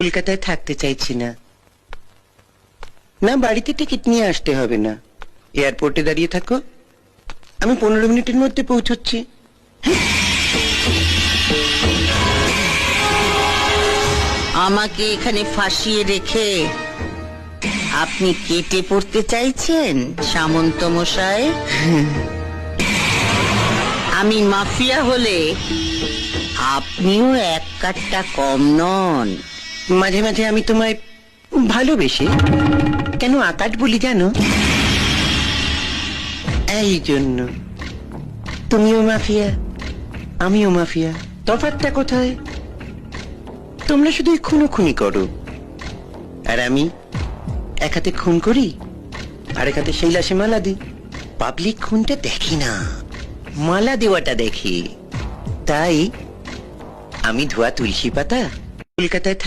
কলকাতায় থাকতে চাইছি না। না, বাড়িতে টিকিট নিয়ে আসতে হবে না। এয়ারপোর্টে দাঁড়িয়ে থাকো। আমি পনেরো মিনিটের মধ্যে পৌঁছচ্ছি। আমাকে এখানে ফাঁসিয়ে রেখে আপনি কেটে পড়তে চাইছেন, সামন্ত মশাই? আমি মাফিয়া হলে আপনিও এক কাটটা কম নন। মাঝে মাঝে আমি তোমায় ভালোবেসে কেন আকাট বলি জানো? এই জন্য। তুমিও মাফিয়া, আমিও মাফিয়া। তফাৎটা কোথায়? তোমরা শুধু খুনো খুনি করো। আর আমি এক হাতে খুন করি আর এক হাতে সেই লাশে মালা দিই। পাবলিক খুনটা দেখি না, মালা দেওয়াটা দেখি। তাই আমি ধোয়া তুলসী পাতা কলকাতায় থাক